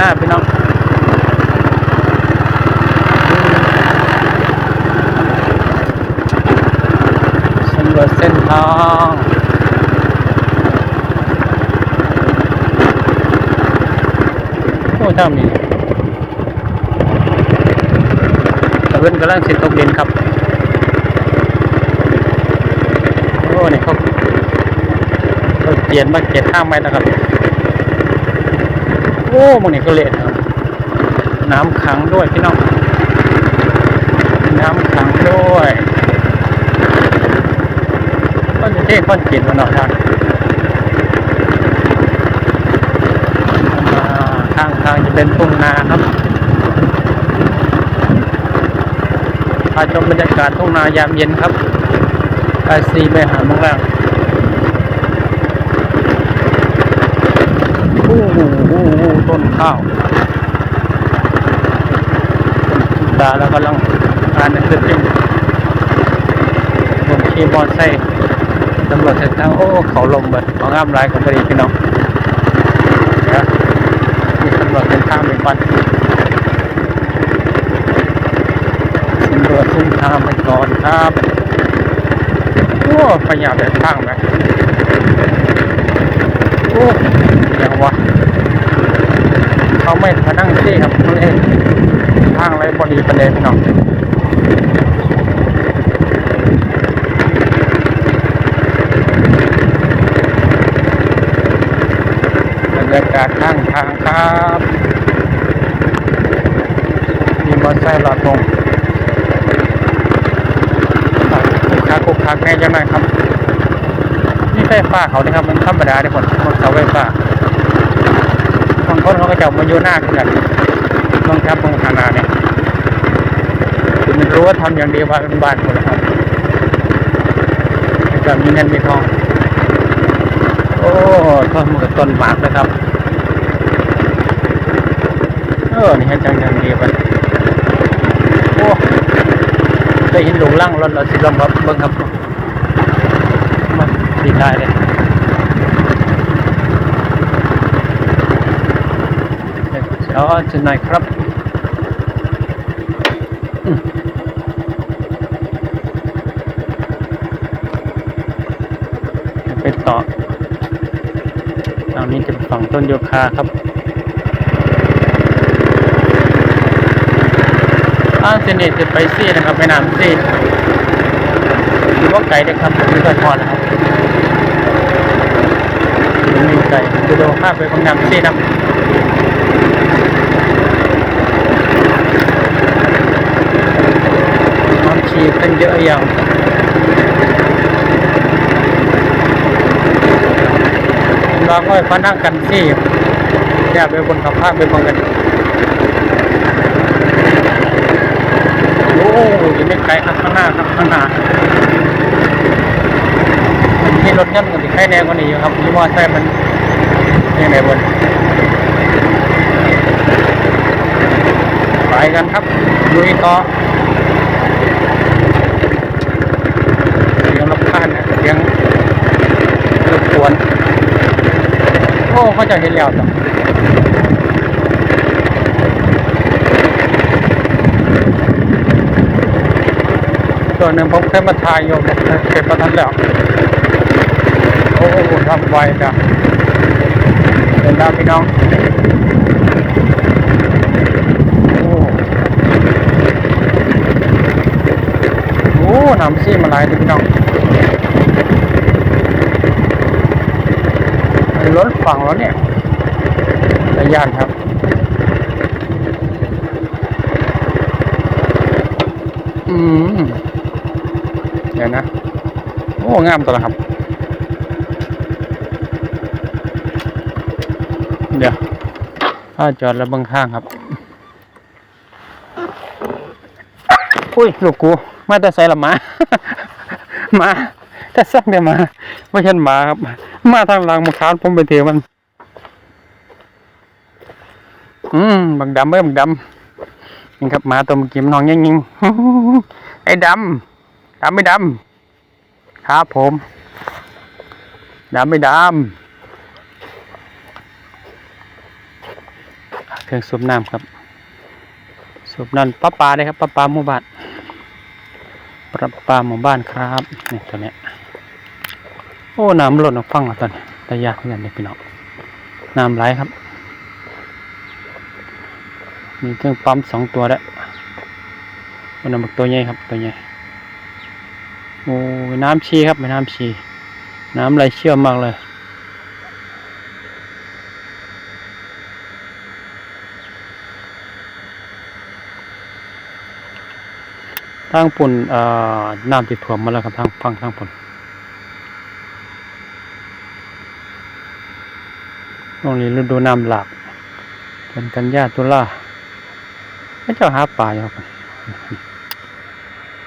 หน้าพี่น้องสำรวจเส้นทางโอ้ถ้ามีตะเวนกำลังสิตกดินครับ โอ้นี่เขาเขาเปลี่ยนมาเก็บทางใหม่นะครับ โอ้มันนี่ก็เละนะครับน้ำขังด้วยพี่น้อง น้ำขังด้วยก็จะเท่ก้อนกล็ดมาหน่อยทางข้างทางจะเป็นทุ่งนาครับพาชมบรรยากาศทุ่งนายามเย็นครับไอซีไปหาเมืองแรกโอ้โหโอ้โหต้นข้าวตาแล้วกำลังอ่านหนังสือพิมพ์บนขี่มอเตอร์ไซค์ตำรวจเสร็จแล้วโอ้เขาลมเบิดเอางามหลายของพอดีพี่น้องเดี๋ยวมีตำรวจเป็นทางเป็นปันตำรวจขึ้นทางไปก่อนครับโอ้ประหยัดเดินทางไหมโอ้ วะเขาไม่มานั่งที่ครับเขาเลยทางไรบอดีประเด็นพี่น้องบรรยากาศข้างทางครับมีมอเตอร์ไซค์หลอดลงคุกคักคุกคักแน่จังไหมครับ นี่ไฟฟ้าเขาเนี่ยครับ มันธรรมดาเนี่ยคนมันเสาไฟฟ้าา คนเขาก็จะมาโยนหน้าขึ้นกันต้องจับตรงขนาเนี่ยมันรู้ว่าทำอย่างเดียวว่าเป็นบ้านคนครับจะมีเงินมีทอง โอ้ต้นมือต้นหมากนะครับ เออ นี่ให้จังอย่างเดียวไปโอ้ได้ยินหลงล่างรถเราสิลองรับเบิ้งครับมันดีได้เลย เดี๋ยวจะไหนครับไปต่อทางนี้จะฝั่งต้นโยคาครับอ้าวเซนเนตจะไปซี่นะครับไปน้ำซี่หรือว่าไก่ได้ครับหรือว่ทอดนะครับมีไก่จะโดนข้าไปบางน้ำซี่นะ น้ำชีเป็นเยอะอย่างเราก็พนักกันที่แยกไปบนขับภาพไปบนกันโอ้ยไม่ไกลครับข้างหน้าครับข้างหน้าที่รถยันกันที่ใกล้แนวกว่านี้อยู่ครับยี่ห้อใช่มันยังไงบนไป กันครับลุยต่อเสียงรบกวนนะเสียงรบกวนโอ้เขาจะเห็นแล้วจ้ะตัวหนึ่งผมเคยมาถ่ายอยู่เก็บประทันแล้วโอ้ทำไวจ้ะเดินดาวพี่น้อง โอ้โอ้ น้ำซีมาหลายเลยพี่น้องรถฝั่งแล้วเนี่ยระยานครับอืมเดี๋ยวนะ โอ้ งามตัวละครับ เดี๋ยวถ้าจอดแล้วบางข้างครับ อุ้ย ลูกกู มาแต่ใส่ละหมาหมาแต่สั่งเดี๋ยวมาไม่ใช่หมาครับ มาทางหลังมาคานผมไปเถียมัน อืมบักดำเอ้ยบักดำนี่ครับหมาตัวมกี้มันอนยิงๆไอ้ดำดำไม่ดำครับผมดำไม่ดำเครื่องสูบน้ำครับสูบน้ำประปลาได้ครับประปลาหมู่บ้าน ปลาปาหมู่บ้านครับนี่ตัวเนี้ยโอ้น้ำลดนออกฟังอะตอนนี้ระยะเงินเด็กพี่น้องน้ำไหลครับ มีเครื่องปั๊มสองตัวแล้วมันนำตัวใหญ่ครับตัวใหญ่โอ้ยน้ำชีครับเป็นน้ำชี น้ำไหลเชี่ยวมากเลย ทางปุ่นเอ่อน้ำติดถ่วมมาแล้วครับทางฟังทางปุ่นตรงนี้ฤดูน้ำหลากเป็นกันยาตุลาไม่เจ้าหาปลาอยู่ครับ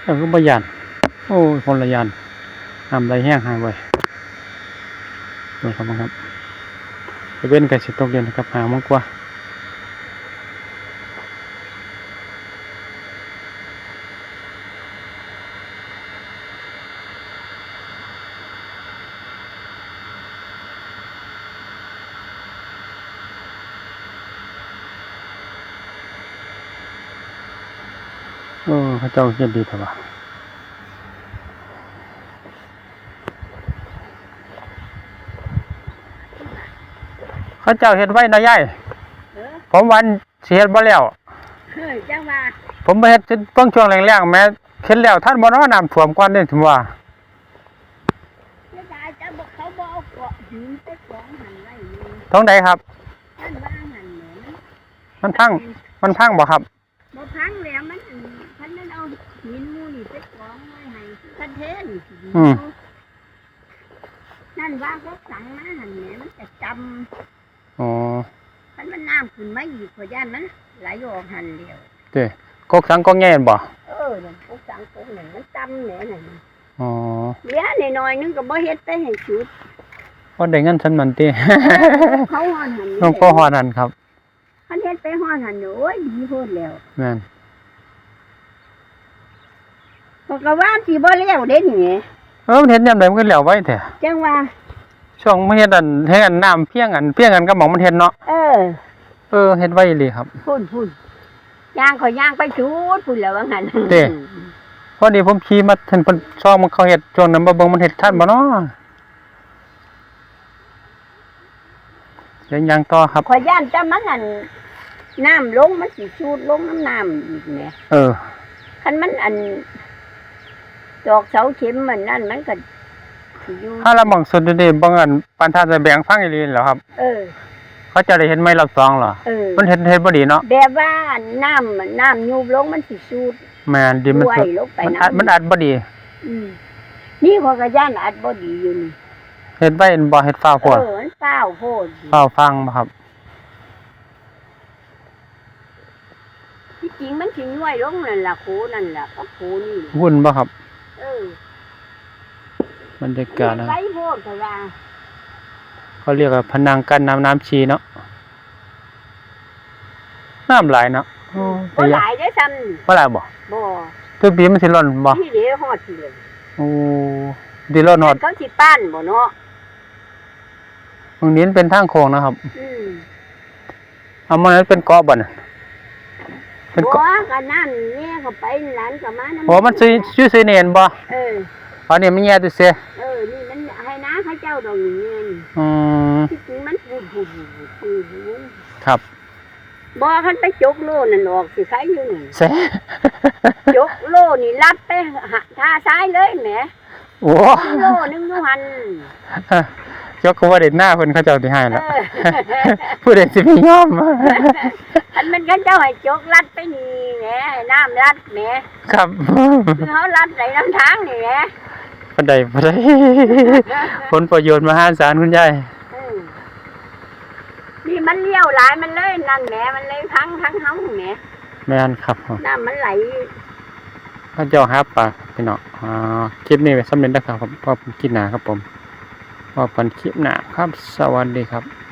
เจ้าก็บยานโอ้ยคนละยานน้ำไหลแห้งหายไปดูครับครับไปเว้นกันสิตกเรียนนะครับหามังกว่า ออเขาเจ้าเฮ็ดดีแต่ว่าเขาเจ้าเฮ็ดไว้นะยายเออผมวันสิเฮ็ดบ่แล้วเฮ้ยจังว่าผมไปเฮ็ดจนเบิ่งช่วงแรงๆแม้เฮ็ดแล้วท่านบ่เนาะน้ำท่วมก่อนเด้ถึงว่าเสียดายจะบอกเขาบอกเอาเกาะหินไปกองหันไว้นี่ท้องใดครับท่านว่าหันเหมือนมันพัง มันพังบ่ครับบ่พังแล้วมันอันท่านนั้นเอา หินหมูนี่ไปกองไว้ให้ท่านเทนอืม นั่นว่าเขาสั่งมาหันแหมมันจะจอ๋อำท่านมันน้ำขึ้นมาอีกเพราะย่านมันไหลออกหันเดียวเด้กกสังกกแง่นบ่เออนั่นพวกสังพวกนั่นมันจำแหน่นั่นอ๋อเหลือหน่อยๆนึงก็บ่เฮ็ดไปให้ชุด พอได้เงินฉันมันติ เขาหอนหันหลวงพ่อฮอนั่นครับท่านเฮ็ดไปหอนหันโอ้ยดีโพดแล้ว แม่น เขาก็ว่าสิบ่แล้วเด้นี่เออมันเฮ็ดยามใดมันก็แล้วไว้แท้จังว่าช่วงมันเฮ็ดอันเฮ็ดอันน้ำเพียงอันเพียงอันก็หมองมันเฮ็ดเนาะเออเออเฮ็ดไว้อีหลีครับ พุ่นพุ่นย่างขอยย่างไปชุดพุ่นแล้วว่างั้นเด้ พอดีผมขี่มาเห็นเพิ่นช่องมันเขาเฮ็ดช่วงนั้นบ่เบิ่งมันเฮ็ดทันบ่เนาะเดี๋ยวยังต่อครับ ขอยย่านแต่มันอันน้ำลงมันสิชูดลงน้ำน้ำอีกแหมเออ คันมันอัน ดอกเสาเข็มมันนั่นมันก็สิอยู่ถ้าละหม่องสุดนี่บ่งั้นปานทาจะแบ่งฟังอีหลีเหรอครับ เออ เขาจะได้เห็นไหมรอบสองเหรอเออมันเฮ็ดเฮ็ดบ่ดีเนาะแบบว่าน้ำน้ำยุบลงมันสิชูดแม่นดิมันด้วยสุดลงไปมันอัดน้ำมันอัดบ่ดีอืมนี่ขอยก็ย่านอัดบ่ดีอยู่นี่เฮ็ดไว้บ่เฮ็ดฟ้าวโพเอดอมันเปล่าโพดฟ้าวฟังบ่ครับ ที่จริงมันสิย่วยลงนั่นล่ะโคนั่นล่ะก็โคนี่วุ่นบ่ครับ เออบรรยากาศนะไปโพดก็ว่าเขาเรียกว่าพนังกั้นน้ำน้ำชีเนาะน้ำไหลายเนาะโอ้บ่แต่หยะลายได้อซ้ำบ่หลายบ่บ่ตัวปีมันสิหล่นบ่ที่เดียวฮอดที่เลยโอ้ดีหล่นหอดเขาสิป้านบ่เนาะตรงนี้มันเป็นทางโค้งนะครับ อืมเอามันนั้นเป็นเกาะบ่น่ะ เป็นบ่เกาะก็นั่นแย่เข้าไปหลานก็มาำโอ้มันซื้อชื่อซื้อเนียนบ่เอออันนี้มันแย่ตัวเสียเออนี่มันให้น้าเขาเจ้าดอกนี้เงินอืมที่จริงมันพูดพูดพูดพูดพูดครับบ่คันไปจกโลนั่นออกสิใครอยู่นี่เสจกโลนี่ลัดไปหาท่าซ้ายเลยแหมโอ้โลนึงอยู่หัน ยกเขาว่าเด็ดหน้าเพิ่นเขาเจ้าที่ให้เอแล้วอผู้ใดสิมียอมอันมันเขาเจ้าให้จกลัดไปนี่แหมให้น้ำลัดแหมครับคือเขาลัดไหลน้ำทางนี่แหมบ่ได้บ่ได้ผลประโยชน์มหาศาลคุณยายอืมนี่มันเลี้ยวหลายมันเลยนั่นแหมมันเลยพังทั้งเฮาแหมแม่นครับน้ำมันไหลเขาเจ้าหาปลาพี่น้องอ่าคลิปนี้ไว้สำเร็จแล้วครับผมพบกันคลิปหน้าครับผม พบกันคลิปหน้าครับ สวัสดีครับ